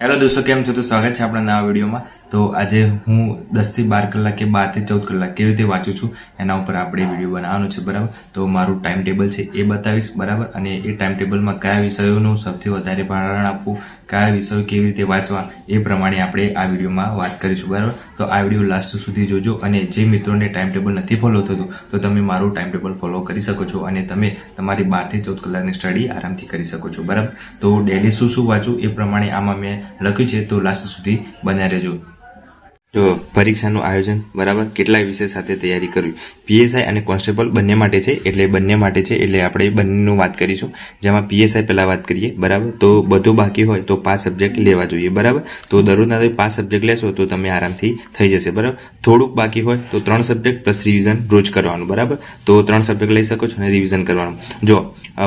Hello દોસ્તો, કેમ છો? તો સ્વાગત છે આપણા નવા વિડીયોમાં. તો આજે હું દસથી બાર કલાક કે બારથી ચૌદ કલાક કેવી રીતે વાંચું છું, એના ઉપર આપણે વીડિયો બનાવવાનો છે, બરાબર? તો મારું ટાઈમ ટેબલ છે એ બતાવીશ, બરાબર? અને એ ટાઈમ ટેબલમાં કયા વિષયોનું સૌથી વધારે ભારણ આપવું, કયા વિષયો કેવી રીતે વાંચવા, એ પ્રમાણે આપણે આ વિડીયોમાં વાત કરીશું, બરાબર? તો આ વીડિયો લાસ્ટ સુધી જોજો અને જે મિત્રોને ટાઈમ ટેબલ નથી ફોલો થતું, તો તમે મારું ટાઈમ ટેબલ ફોલો કરી શકો છો અને તમે તમારી બારથી ચૌદ કલાકની સ્ટડી આરામથી કરી શકો છો, બરાબર? તો ડેલી શું શું વાંચું એ પ્રમાણે આમાં મેં લખ્યું છે તો લાસ્ટ સુધી બન્યા રહેજો. પરીક્ષાનું આયોજન, બરાબર કેટલા વિષય સાથે તૈયારી કરવી. પીએસઆઈ અને કોન્સ્ટેબલ બંને માટે છે, એટલે બંને માટે છે, એટલે આપણે બંનેનું વાત કરીશું. જેમાં પીએસઆઈ પહેલાં વાત કરીએ, બરાબર? તો બધું બાકી હોય તો પાંચ સબ્જેક્ટ લેવા જોઈએ, બરાબર? તો દરરોજના પાંચ સબ્જેક્ટ લેશો તો તમે આરામથી થઈ જશે, બરાબર? થોડુંક બાકી હોય તો ત્રણ સબ્જેક્ટ પ્લસ રિવિઝન રોજ કરવાનું, બરાબર? તો ત્રણ સબ્જેક્ટ લઈ શકો છો અને રિવિઝન કરવાનું. જો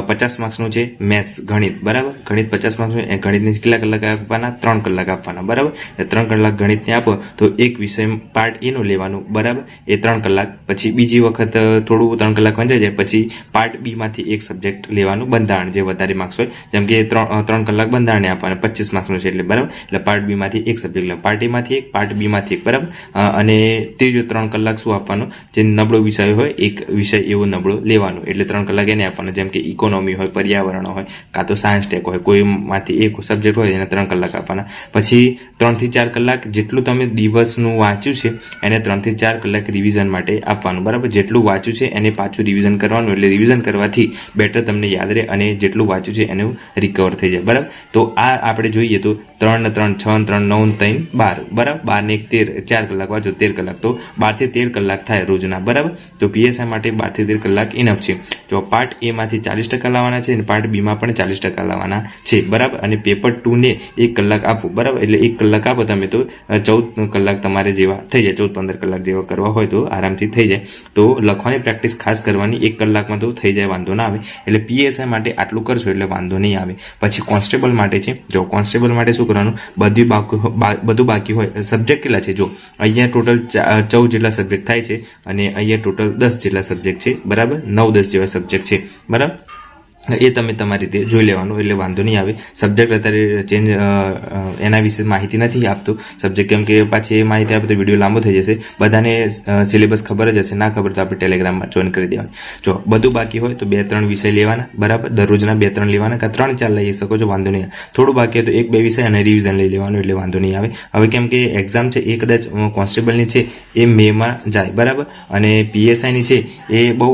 પચાસ માર્ક્સનું છે મેથ્સ, ગણિત, બરાબર? ગણિત પચાસ માર્ક્સનું ગણિતને કેટલા કલાક આપવાના? ત્રણ કલાક આપવાના, બરાબર? ત્રણ કલાક ગણિતને આપો તો એક વિષય પાર્ટ એનું લેવાનું, બરાબર? એ ત્રણ કલાક. પછી બીજી વખત થોડું ત્રણ કલાક વંચાઈ જાય. પછી પાર્ટ બીમાંથી એક સબ્જેક્ટ લેવાનું, બંધારણ જે વધારે માર્ક્સ હોય. જેમ કે ત્રણ ત્રણ કલાક બંધારણને આપવાના, પચીસ માર્ક્સનું છે એટલે, બરાબર? એટલે પાર્ટ બીમાંથી એક સબ્જેક્ટ લેવાનું. પાર્ટ એમાંથી એક પાર્ટ બીમાંથી એક, બરાબર? અને ત્રીજો ત્રણ કલાક શું આપવાનું? જે નબળો વિષય હોય, એક વિષય એવો નબળો લેવાનો. એટલે ત્રણ કલાક એને આપવાનો. જેમ કે ઇકોનોમી હોય, પર્યાવરણ હોય, કાં તો સાયન્સ ટેક હોય, કોઈમાંથી એક સબ્જેક્ટ હોય, એને ત્રણ કલાક આપવાના. પછી ત્રણથી ચાર કલાક જેટલું તમે દિવસનું વાંચ્યું છે, એને ત્રણથી ચાર કલાક રિવિઝન માટે આપવાનું, બરાબર? જેટલું વાંચ્યું છે, એને પાછું રિવિઝન કરવાનું, એટલે રિવિઝન કરવાથી બેટર તમને યાદ રહે અને જેટલું વાંચ્યું છે, એનું રિકવર થઈ જાય, બરાબર? તો આ આપણે જોઈએ તો ત્રણ ત્રણ છ ત્રણ નવ ત્રણ બાર, બરાબર? બાર ને એક તેર, ચાર કલાક વાંચો, તેર કલાક તો બારથી તેર કલાક થાય રોજના, બરાબર? તો પીએસઆઈ માટે બારથી તેર કલાક ઇનફ છે. જો પાર્ટ એ માંથી ચાલીસ ટકા લાવવાના છે અને પાર્ટ બીમાં પણ ચાલીસ ટકા લાવવાના છે, બરાબર? અને પેપર ટુને એક કલાક આપો, બરાબર? એટલે એક કલાક આપો તમે તો ચૌદ કલાક તમારે જેવા થઈ જાય, ચૌદ પંદર કલાક જેવા કરવા હોય તો આરામથી થઈ જાય. તો લખવાની પ્રેક્ટિસ ખાસ કરવાની એક કલાકમાં તો થઈ જાય, વાંધો ના આવે. એટલે પીએસઆઈ માટે આટલું કરશો એટલે વાંધો નહીં આવે. પછી કોન્સ્ટેબલ માટે છે. જો કોન્સ્ટેબલ માટે શું કરવાનું? બધું બાકી બધું બાકી હોય. સબ્જેક્ટ કેટલા છે? જો અહીંયા ટોટલ ચૌદ જેટલા સબ્જેક્ટ થાય છે અને અહીંયા ટોટલ દસ જેટલા સબ્જેક્ટ છે. બરાબર? નવ દસ જેવા સબ્જેક્ટ છે. બરાબર? એ તમે તમારી રીતે જોઈ લેવાનું, એટલે વાંધો નહીં આવે. સબ્જેક્ટ અત્યારે ચેન્જ એના વિશે માહિતી નથી આપતો. સબ્જેક્ટ કેમ કે પાછી એ માહિતી આપે તો વીડિયો લાંબો થઈ જશે. બધાને સિલેબસ ખબર જ હશે. ના ખબર તો આપણે ટેલિગ્રામમાં જોઈન કરી દેવાની. જો, બધું બાકી હોય તો બે ત્રણ વિષય લેવાના, બરાબર? દરરોજના બે ત્રણ લેવાના કાં ત્રણ ચાર લઈ શકો છો, વાંધો નહીં. થોડું બાકી તો એક બે વિષય અને રિવિઝન લઈ લેવાનું, એટલે વાંધો નહીં આવે. હવે કેમ કે એક્ઝામ છે, એ કદાચ કોન્સ્ટેબલની છે, એ મેમાં જાય, બરાબર? અને પીએસઆઈની છે, એ બહુ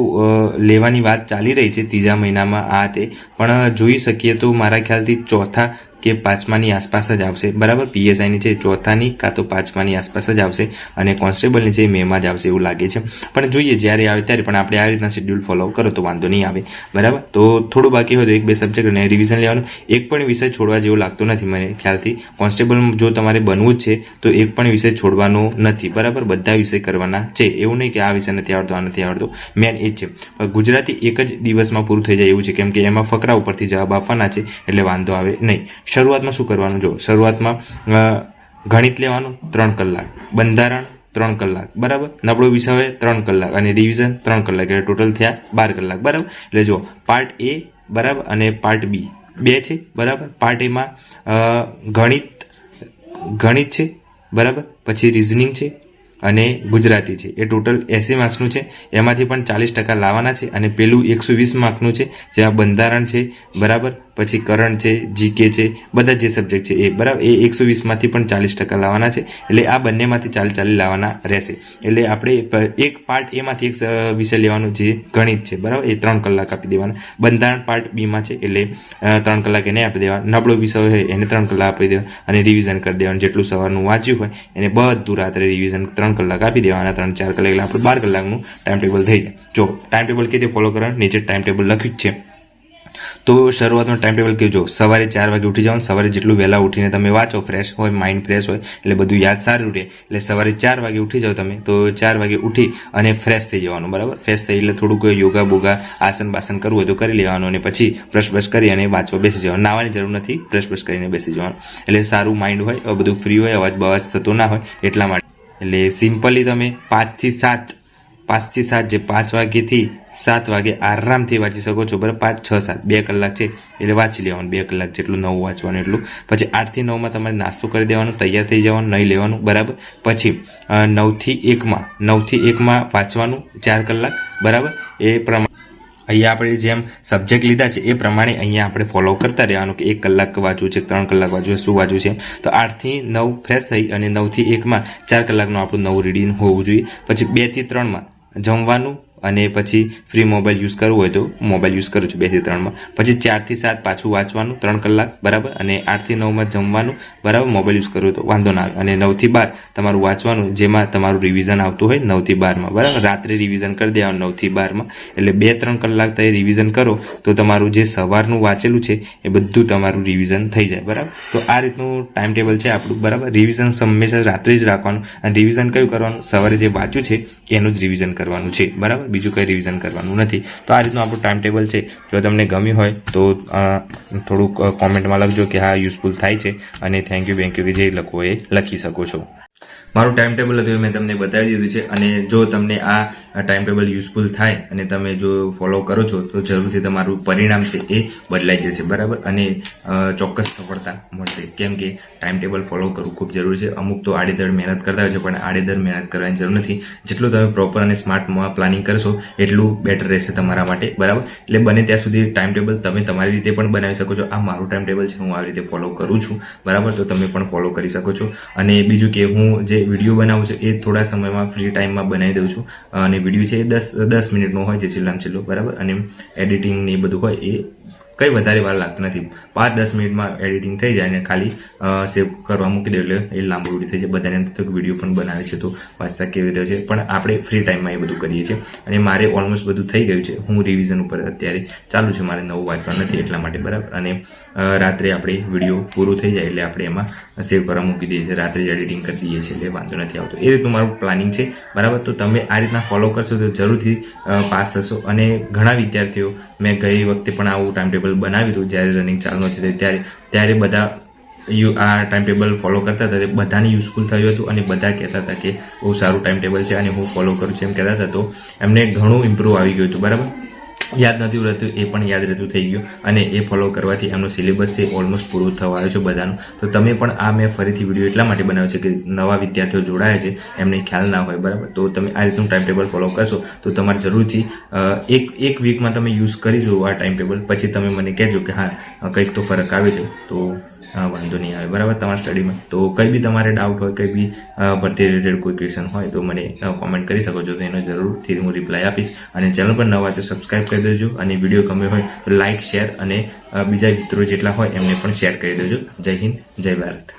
લેવાની વાત ચાલી રહી છે, ત્રીજા મહિનામાં આ તે. પણ જોઈ શકીએ તો મારા ખ્યાલથી ચોથા કે પાંચમાની આસપાસ જ આવશે. બરાબર? પીએસઆઈની છે, ચોથાની કાં તો પાંચમાની આસપાસ જ આવશે અને કોન્સ્ટેબલની છે મેમાં જ આવશે એવું લાગે છે. પણ જોઈએ, જ્યારે આવે ત્યારે પણ આપણે આ રીતના શેડ્યુલ ફોલો કરો તો વાંધો નહીં આવે. બરાબર? તો થોડું બાકી હોય તો એક બે સબ્જેક્ટ અને રિવિઝન લેવાનું. એક પણ વિષય છોડવા જેવો લાગતો નથી મને ખ્યાલથી. કોન્સ્ટેબલ જો તમારે બનવું જ છે, તો એક પણ વિષય છોડવાનો નથી. બરાબર? બધા વિષય કરવાના છે. એવું નહીં કે આ વિષય નથી આવડતો, આ નથી આવડતો. મેન એ છે. ગુજરાતી એક જ દિવસમાં પૂરું થઈ જાય એવું છે. કેમ કે એમાં ફકરા ઉપરથી જવાબ આપવાના છે, એટલે વાંધો આવે નહીં. શરૂઆતમાં શું કરવાનું? જો શરૂઆતમાં ગણિત લેવાનું ત્રણ કલાક, બંધારણ ત્રણ કલાક, બરાબર? નબળો વિષય ત્રણ કલાક અને રિવિઝન ત્રણ કલાક, એટલે ટોટલ થયા બાર કલાક, બરાબર? એટલે જો પાર્ટ એ બરાબર? અને પાર્ટ બી બે છે, બરાબર? પાર્ટ એમાં ગણિત ગણિત છે, બરાબર? પછી રિઝનિંગ છે અને ગુજરાતી છે. એ ટોટલ એસી માર્ક્સનું છે. એમાંથી પણ ચાલીસ ટકા લાવવાના છે અને પેલું એકસો વીસ માર્કનું છે જેમાં બંધારણ છે, બરાબર? પછી કરંટ છે જીકે છે, બધા જે સબ્જેક્ટ છે એ, બરાબર? એ એકસો વીસમાંથી પણ ચાલીસ ટકા લાવવાના છે, એટલે આ બંનેમાંથી ચાલી ચાલી લાવવાના રહેશે. એટલે આપણે એક પાર્ટ એમાંથી એક વિષય લેવાનો જે ગણિત છે, બરાબર? એ ત્રણ કલાક આપી દેવાના. બંધારણ પાર્ટ બીમાં છે, એટલે ત્રણ કલાક એને આપી દેવા નબળો વિષય હોય, એને ત્રણ કલાક આપી દેવા અને રિવિઝન કરી દેવાનું. જેટલું સવારનું વાંચ્યું હોય, એને બધું રાત્રે રિવિઝન ત્રણ કલાક આપી દેવાના. ત્રણ, ચાર કલાક, એટલે આપણે બાર કલાકનું ટાઈમ ટેબલ થઈ જાય. જો ટાઈમ ટેબલ કે રીતે ફોલો કરવાનું, નીચે ટાઈમ ટેબલ લખ્યું છે. તો શરૂઆતનો ટાઈમ ટેબલ કહેજો. સવારે ચાર વાગે ઉઠી જવાનું સવારે જેટલું વહેલા ઉઠીને તમે વાંચો ફ્રેશ હોય માઇન્ડ ફ્રેશ હોય, એટલે બધું યાદ સારું રહે. એટલે સવારે ચાર વાગે ઉઠી જાઓ તમે, તો ચાર વાગે ઉઠી અને ફ્રેશ થઈ જવાનું, બરાબર? ફ્રેશ થઈ એટલે થોડુંક યોગા, બોગા, આસન બાસન કરવું હોય તો કરી લેવાનું અને પછી બ્રશ બ્રશ કરી અને વાંચવા બેસી જવાનું. નાવાની જરૂર નથી બ્રશ બ્રશ કરીને બેસી જવાનું. એટલે સારું માઇન્ડ હોય, બધું ફ્રી હોય અવાજ બવાજ થતો ના હોય એટલા માટે. એટલે સિમ્પલી તમે પાંચથી સાત પાંચથી સાત, જે પાંચ વાગ્યેથી સાત વાગે આરામથી વાંચી શકો છો. બરાબર? પાંચ, છ, સાત. બે કલાક છે એટલે વાંચી લેવાનું. બે કલાક જેટલું નવું વાંચવાનું એટલું. પછી આઠથી નવમાં તમારે નાસ્તો કરી દેવાનું, તૈયાર થઈ જવાનું, નહીં લેવાનું. બરાબર? પછી નવથી એકમાં નવથી એકમાં વાંચવાનું ચાર કલાક. બરાબર? એ પ્રમાણે અહીંયા આપણે જેમ સબ્જેક્ટ લીધા છે, એ પ્રમાણે અહીંયા આપણે ફોલો કરતા રહેવાનું કે એક કલાક વાંચવું છે, ત્રણ કલાક વાંચવું છે, શું વાંચવું છે. તો આઠથી નવ ફ્રેશ થઈ અને નવથી એકમાં ચાર કલાકનું આપણું નવું રીડિંગ હોવું જોઈએ. પછી બેથી ત્રણમાં જમવાનું અને પછી ફ્રી મોબાઈલ યુઝ કરવું હોય તો મોબાઈલ યુઝ કરું છું બેથી ત્રણમાં પછી ચારથી સાત પાછું વાંચવાનું ત્રણ કલાક, બરાબર? અને આઠથી નવમાં જમવાનું, બરાબર? મોબાઈલ યુઝ કરવું તો વાંધો ના આવે. અને નવથી બાર તમારું વાંચવાનું, જેમાં તમારું રિવિઝન આવતું હોય નવથી બારમાં બરાબર? રાત્રે રિવિઝન કરી દેવાનું નવથી બારમાં એટલે બે ત્રણ કલાક તમે રિવિઝન કરો, તો તમારું જે સવારનું વાંચેલું છે, એ બધું તમારું રિવિઝન થઈ જાય, બરાબર? તો આ રીતનું ટાઈમ ટેબલ છે આપણું, બરાબર? રિવિઝન હંમેશા રાત્રે જ રાખવાનું. અને રિવિઝન કયું કરવાનું? સવારે જે વાંચ્યું છે, એનું જ રિવિઝન કરવાનું છે, બરાબર? બીજું કંઈ રિવિઝન કરવાનું નથી. તો આ રીતનું આપણું ટાઈમ ટેબલ છે. જો તમને ગમ્યું હોય તો થોડુંક કોમેન્ટમાં લખજો કે હા યુઝફુલ થાય છે. અને થેન્ક યુ બેન્ક યુ જે લખો એ લખી શકો છો. મારું ટાઈમ ટેબલ હતું મેં તમને બતાવી દીધું છે અને જો તમને આ ટાઈમ ટેબલ યુઝફુલ થાય અને તમે જો ફોલો કરો છો, તો જરૂરથી તમારું પરિણામ છે એ બદલાઈ જશે, બરાબર? અને ચોક્કસ સફળતા મળશે. કેમ કે ટાઈમ ટેબલ ફોલો કરવું ખૂબ જરૂરી છે. અમુક તો આડેધડ મહેનત કરતા હોય છે, પણ આડેધડ મહેનત કરવાની જરૂર નથી. જેટલું તમે પ્રોપર અને સ્માર્ટમાં પ્લાનિંગ કરશો, એટલું બેટર રહેશે તમારા માટે, બરાબર? એટલે બને ત્યાં સુધી ટાઈમ ટેબલ તમે તમારી રીતે પણ બનાવી શકો છો. આ મારું ટાઈમ ટેબલ છે, હું આવી રીતે ફોલો કરું છું, બરાબર? તો તમે પણ ફોલો કરી શકો છો. અને બીજું કે હું જે વીડિયો બનાવું છું એ થોડા સમયમાં ફ્રી ટાઈમમાં બનાવી દઉં છું. અને વીડિયો છે એ દસ દસ મિનિટનો હોય, જે છેલ્લામાં છેલ્લો, બરાબર? અને એડિટિંગ ને એ બધું હોય એ કંઈ વધારે વાર લાગતું નથી. પાંચ દસ મિનિટમાં એડિટિંગ થઈ જાય અને ખાલી સેવ કરવા મૂકી દે એટલે એ લાંબુ વીડિયો થઈ જાય. બધાને અંદર થતું વીડિયો પણ બનાવે છે તો વાંચતા કેવી રીતે છે. પણ આપણે ફ્રી ટાઈમમાં એ બધું કરીએ છીએ. અને મારે ઓલમોસ્ટ બધું થઈ ગયું છે. હું રિવિઝન ઉપર અત્યારે ચાલુ છે. મારે નવું વાંચવા નથી એટલા માટે, બરાબર? અને રાત્રે આપણે વીડિયો પૂરું થઈ જાય એટલે આપણે એમાં સેવ કરવા મૂકી દઈએ છીએ. રાત્રે જ એડિટિંગ કરી દઈએ છીએ એટલે વાંધો નથી આવતો. એ રીતનું મારું પ્લાનિંગ છે. બરાબર? તો તમે આ રીતના ફોલો કરશો તો જરૂરથી પાસ થશો. અને ઘણા વિદ્યાર્થીઓ, મેં ગઈ વખતે પણ આવું ટાઈમ ટેબલ બનાવ્યું હતું જ્યારે રનિંગ ચાલુ નથી થઈ ત્યારે ત્યારે બધા યુ, આ ટાઈમ ટેબલ ફોલો કરતા હતા. તે બધાને યુઝફુલ થયું હતું અને બધા કહેતા હતા કે બહુ સારું ટાઈમ ટેબલ છે અને હું ફોલો કરું છું એમ કહેતા હતા. તો એમને ઘણું ઇમ્પ્રૂવ આવી ગયું હતું. બરાબર? યાદ નથી રહેતું, એ પણ યાદ રહેતું થઈ ગયું અને એ ફોલો કરવાથી એમનો સિલેબસ છે ઓલમોસ્ટ પૂરું થવા આવ્યો છે બધાનું. તો તમે પણ આ મેં ફરીથી વીડિયો એટલા માટે બનાવ્યો છે કે નવા વિદ્યાર્થીઓ જોડાયા છે, એમને ખ્યાલ ના હોય, બરાબર? તો તમે આ રીતનું ટાઈમ ટેબલ ફોલો કરશો, તો તમારે જરૂરથી એક એક વીકમાં તમે યુઝ કરી જુઓ આ ટાઈમ ટેબલ પછી તમે મને કહેજો કે હા કંઈક તો ફરક આવે છે. તો વાંધો નહીં, આવે. બરાબર, તમારા સ્ટડીમાં તો કંઈ બી તમારે ડાઉટ હોય, કંઈ બી ભરતી રિલેટેડ કોઈ ક્વેશ્ચન હોય, તો મને કોમેન્ટ કરી શકો છો, તો એનો જરૂરથી હું રિપ્લાય આપીશ. અને ચેનલ પર નવા તો સબસ્ક્રાઇબ કરી દેજો. અને વીડિયો ગમ્યો હોય, તો લાઇક શેર અને બીજા મિત્રો જેટલા હોય, એમને પણ શેર કરી દેજો. જય હિન્દ, જય ભારત.